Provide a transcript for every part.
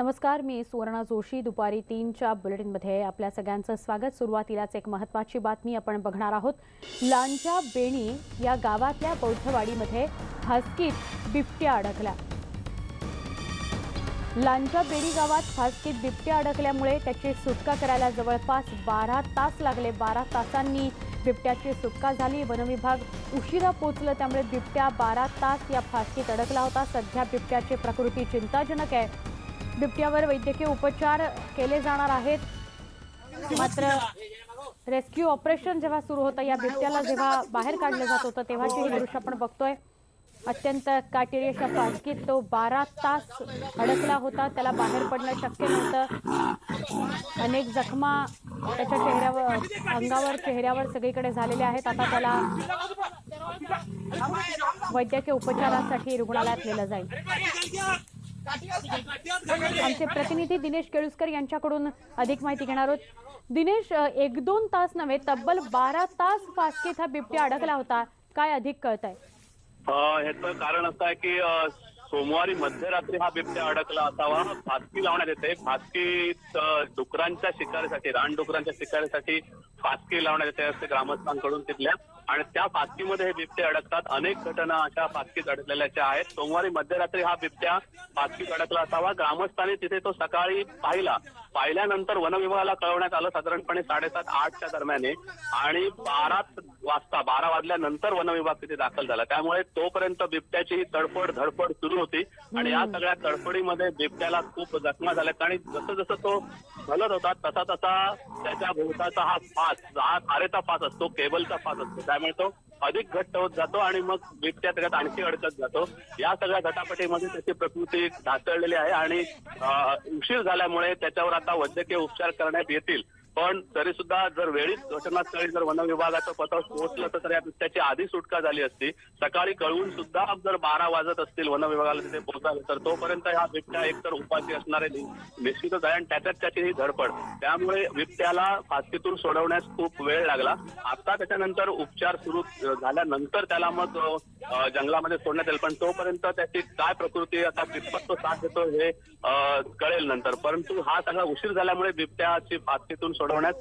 नमस्कार मी सुवर्णा जोशी. दुपारी तीनच्या बुलेटिनमध्ये आपल्या सगळ्यांचं स्वागत. सुरुवातीलाच एक महत्त्वाची बातमी आपण बघणार आहोत. लांजा बेणी या गावातल्या बौद्धवाडीमध्ये फासकीत बिबट्या अडकला लांजा बेणी गावात फासकीत बिबट्या अडकल्यामुळे त्याची सुटका करायला जवळपास बारा तास लागले. बारा तासांनी बिबट्याची सुटका झाली. वनविभाग उशिरा पोचलं त्यामुळे बिबट्या बारा तास या फासकीत अडकला होता. सध्या बिबट्याची प्रकृती चिंताजनक आहे. बिबट्यावर वैद्यकीय उपचार केले जाणार आहेत. मात्र रेस्क्यू ऑपरेशन जेव्हा सुरू होतं या बिबट्याला जेव्हा बाहेर काढलं जात होतं तेव्हाचे हे दृश्य आपण बघतोय. अत्यंत काटेरी अशा तो बारा तास अडकला होता. त्याला बाहेर पडणं शक्य नव्हतं. अनेक जखमा त्याच्या चेहऱ्यावर अंगावर चेहऱ्यावर सगळीकडे झालेल्या आहेत. आता त्याला वैद्यकीय उपचारासाठी रुग्णालयात नेलं जाईल. आमचे प्रतिनिधी दिनेश केळुसकर यांच्याकडून अधिक माहिती घेणार आहोत. दिनेश एक दोन तास नव्हे तब्बल बारा तास फासकीत हा बिबट्या अडकला होता. काय अधिक कळत आहे ह्याचं कारण असं आहे की सोमवारी मध्यरात्री हा बिबट्या अडकला असावा. फासकी लावण्यात येते. फासकीत डुकरांच्या शिकारीसाठी रानडुकरांच्या शिकारीसाठी फासकी लावण्यात येते असते ग्रामस्थांकडून तिथल्या आणि त्या फासकीमध्ये हे बिबटे अडकतात. अनेक घटना अशा फासकीत अडकलेल्याच्या आहेत. सोमवारी मध्यरात्री हा बिबट्या फासकीत अडकला असावा. ग्रामस्थांनी तिथे तो सकाळी पाहिला. पाहिल्यानंतर वनविभागाला कळवण्यात आलं. साधारणपणे साडेसात आठच्या दरम्यान. आणि बारा वाजता बारा वाजल्यानंतर वनविभाग तिथे दाखल झाला. त्यामुळे तोपर्यंत बिबट्याची ही तडफड धडपड सुरू होती. आणि या सगळ्या तडफडीमध्ये बिबट्याला खूप जखमा झाल्यात आणि जसं जसं तो हलत होता तसा तसा त्याच्या भोवताचा हा फास हा तारेचा फास असतो केबलचा फास असतो. त्यामुळे तो अधिक घट्ट होत जातो आणि मग बिबट्या त्याच्यात आणखी अडकत जातो. या सगळ्या घटापटीमध्ये त्याची प्रकृती ढासळलेली आहे आणि उशीर झाल्यामुळे त्याच्यावर आता वैद्यकीय उपचार करण्यात येतील. पण तरी सुद्धा जर वेळीच घटनास्थळी जर वन विभागाचं पथक पोहोचलं तर तर या आधी सुटका झाली असती. सकाळी कळवून सुद्धा जर बारा वाजत असतील वन विभागाला तिथे पोहोचावे तर तोपर्यंत ह्या बिबट्या एकतर उपाशी असणारे निश्चितच आहे आणि त्याच्यात त्याची ही धडपड. त्यामुळे बिबट्याला फाशीतून सोडवण्यास खूप वेळ लागला. आता त्याच्यानंतर उपचार सुरू झाल्यानंतर त्याला मग जंगलामध्ये सोडण्यात येईल. पण तोपर्यंत त्याची काय प्रकृती आता कितपत तो साथ देतो हे कळेल नंतर. परंतु हा सगळा उशीर झाल्यामुळे बिबट्याची फाशीतून सोडवण्यात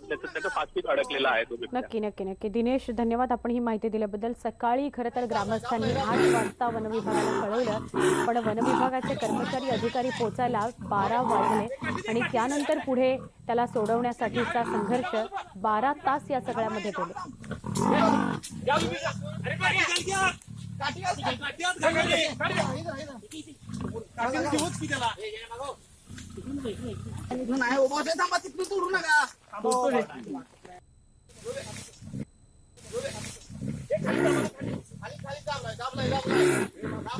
त्याचं त्याचं फाशीत अडकलेला आहे तो नक्की नक्की नक्की. दिनेश धन्यवाद. आपण ही माहिती दिल्याबद्दल. सकाळी खरं तर ग्रामस्थांनी आठ वाजता वनविभागाला कळवलं. पण वनविभागाचे कर्मचारी अधिकारी पोचायला बारा वाजले आणि त्यानंतर पुढे त्याला सोडवण्यासाठीचा संघर्ष बारा तास या सगळ्यामध्ये गेले. नाही उभा होते थांबा तिथून तोडू नका. खाली खाली दाबलाय दाबलाय दाबलाय थांबा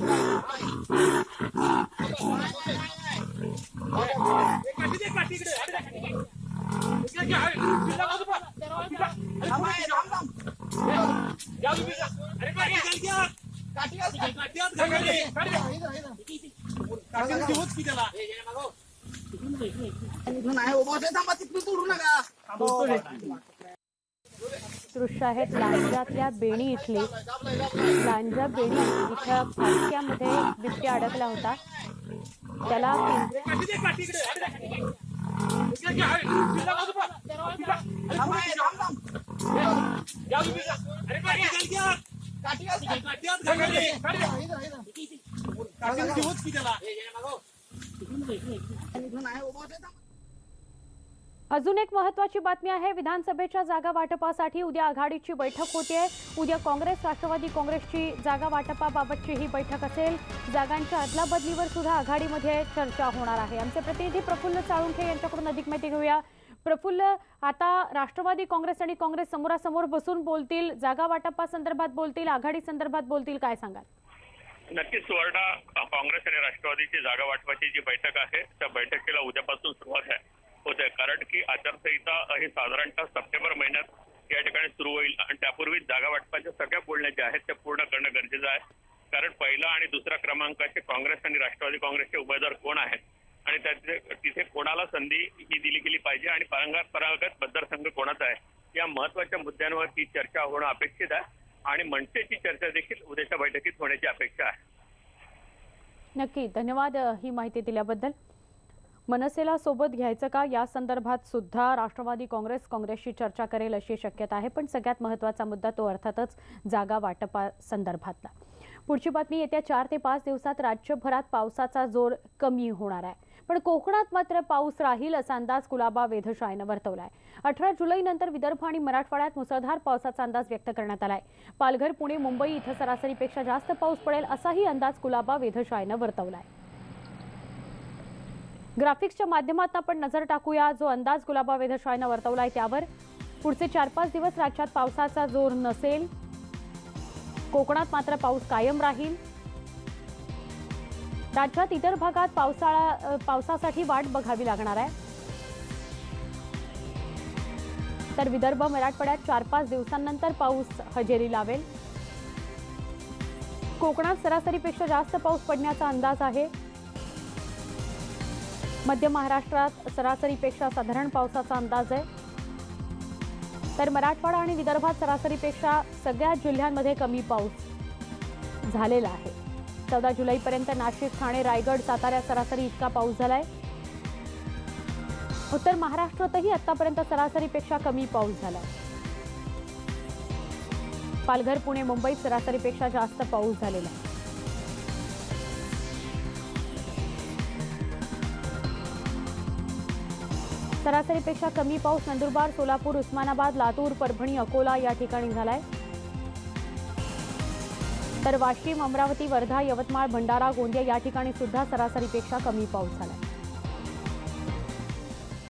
तिथून तोडू नका दृश्य आहेत बेणी इथली? लांजा बेणी इथं फाटक्यामध्ये बिबट्या अडकला होता. त्याला थांबा अजून एक महत्वाची बातमी आहे. विधानसभेच्या जागा वाटपासाठी उद्या आघाडीची बैठक होते उद्या काँग्रेस राष्ट्रवादी काँग्रेसची जागा वाटपाबाबतची ही बैठक असेल. जागांच्या अदलाबदलीवर सुद्धा आघाडीमध्ये चर्चा होणार आहे. आमचे प्रतिनिधी प्रफुल्ल साळुंखे यांच्याकडून अधिक माहिती घेऊया. प्रफुल्ल आता राष्ट्रवादी काँग्रेस आणि काँग्रेस समोरासमोर बसून बोलतील जागा वाटपासंदर्भात बोलतील आघाडी संदर्भात बोलतील काय सांगाल? नक्कीच सुवर्णा काँग्रेस जागा वाटपाची जी बैठक आहे त्या बैठकीला उद्यापासून सुरुवात आहे. होते कारण की आचारसंहिता ही साधारणतः सप्टेंबर महिन्यात या ठिकाणी सुरू होईल आणि त्यापूर्वी जागा वाटपाच्या सगळ्या बोलण्या ज्या आहेत त्या पूर्ण करणं गरजेचं आहे. कारण पहिला आणि दुसऱ्या क्रमांकाचे काँग्रेस आणि राष्ट्रवादी काँग्रेसचे उमेदवार कोण आहेत? आणि त्याचे तिथे कोणाला संधी ही दिली गेली पाहिजे? आणि परंपरागत मतदारसंघ कोणाचा आहे? या महत्त्वाच्या मुद्द्यांवर ही चर्चा होणं अपेक्षित आहे. आणि मनसेची चर्चा देखील उद्याच्या बैठकीत होण्याची अपेक्षा आहे. नक्की धन्यवाद ही माहिती दिल्याबद्दल. मनसेला सोबत घ्यायचं का? या संदर्भात सुद्धा राष्ट्रवादी काँग्रेस काँग्रेसशी चर्चा करेल अशी शक्यता आहे पण सगळ्यात महत्त्वाचा मुद्दा तो अर्थातच जागा वाटपा संदर्भातला. पुढची बातमी येत्या चार ते पाच दिवसात राज्यभरात पावसाचा जोर कमी होणार आहे. पण कोकणात मात्र पाऊस राहील असा अंदाज कुलाबा वेधशाळेनं वर्तवलाय. अठरा जुलैनंतर विदर्भ आणि मराठवाड्यात मुसळधार पावसाचा अंदाज व्यक्त करण्यात आलाय. पालघर पुणे मुंबई इथं सरासरीपेक्षा जास्त पाऊस पडेल असाही अंदाज कुलाबा वेधशाळेनं वर्तवलाय. ग्राफिक्सच्या माध्यमातून आपण नजर टाकूया. जो अंदाज गुलाबा वेधशाळेनं वर्तवलाय त्यावर पुढचे चार पाच दिवस राज्यात पावसाचा जोर नसेल. कोकणात मात्र पाऊस कायम राहील. राज्यात इतर भागात पावसाळा पावसासाठी वाट बघावी लागणार आहे. तर विदर्भ मराठवाड्यात चार पाच दिवसांनंतर पाऊस हजेरी लावेल. कोकणात सरासरीपेक्षा जास्त पाऊस पडण्याचा अंदाज आहे. मध्य महाराष्ट्रात सरासरीपेक्षा साधारण पावसाचा अंदाज आहे. तर मराठवाडा आणि विदर्भात सरासरीपेक्षा सगळ्या जिल्ह्यांमध्ये कमी पाऊस झालेला आहे. चौदा जुलैपर्यंत नाशिक ठाणे रायगड साताऱ्यात सरासरी इतका पाऊस झालाय. उत्तर महाराष्ट्रातही आतापर्यंत सरासरीपेक्षा कमी पाऊस झालाय. पालघर पुणे मुंबईत सरासरीपेक्षा जास्त पाऊस झालेला आहे. सरासरीपेक्षा कमी पाऊस नंदुरबार सोलापूर उस्मानाबाद लातूर परभणी अकोला या ठिकाणी झालाय. तर वाशिम अमरावती वर्धा यवतमाळ भंडारा गोंदिया या ठिकाणी सुद्धा सरासरीपेक्षा कमी पाऊस झालाय.